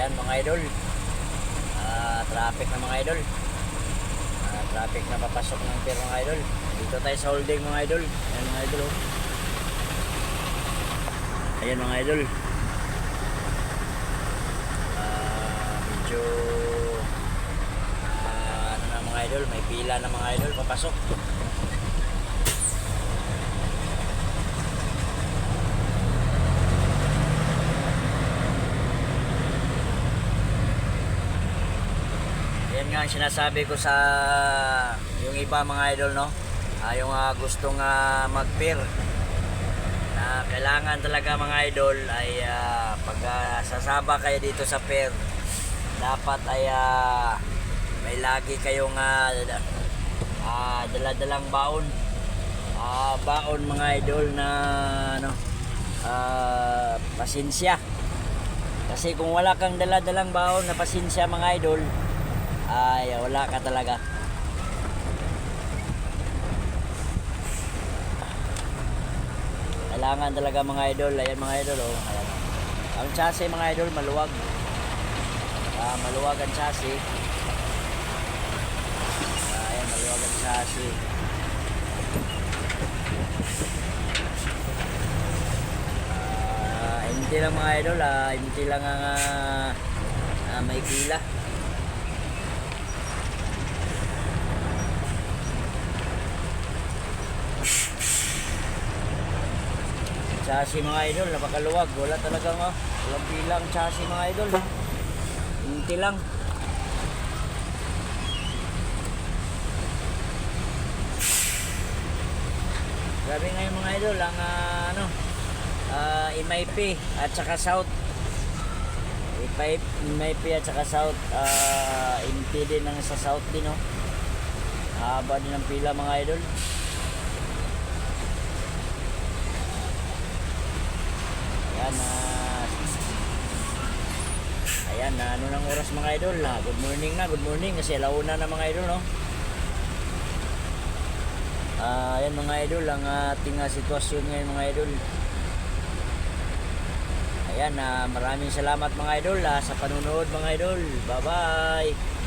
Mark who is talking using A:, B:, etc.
A: Ayan mga idol. Ah, traffic na mga idol. Ah, traffic na papasok ng pier mga idol. Dito tayo sa holding mga idol. Ayan mga idol. Oh. Ayan mga idol. Ah, medyo ah, ano na mga idol, may pila na mga idol papasok. Yan nga ang sinasabi ko sa yung iba mga idol no. Ah, yung ah, gustong ah, mag-pair na kailangan talaga mga idol ay ah, pag ah, sasaba kayo dito sa pair dapat ay ah, may lagi kayong dala- ah, dala-dalang baon. Ah, baon mga idol na ano ah, pasensya. Kasi kung wala kang dala-dalang baon na pasensya mga idol ay wala ka talaga. Kailangan talaga mga idol. Ayan mga idol oh. Ayan. ang chassis mga idol maluwag. Ah, maluwag ang chassis. Ayan maluwag ang chassis. Ah, hindi lang mga idol ah, hindi lang ang ah, ah, may pila chassis mga idol, napakaluwag. Wala talagang oh, walang bilang chassis mga idol. Hinti lang. Grabe ngayon mga idol, ang ah, ano, ah, MIP at saka South. MIP, MIP at saka South, uh, MP din ang sa South din, oh. Haba din ang pila mga idol. Ayan na. Ayan na. Ano ng oras mga idol? Na, good morning na. Good morning. Kasi alauna na mga idol, no? Ah, ayan mga idol. Ang ating ah, sitwasyon ngayon mga idol. Ayan na. maraming salamat mga idol ah, sa panunood mga idol. Bye-bye.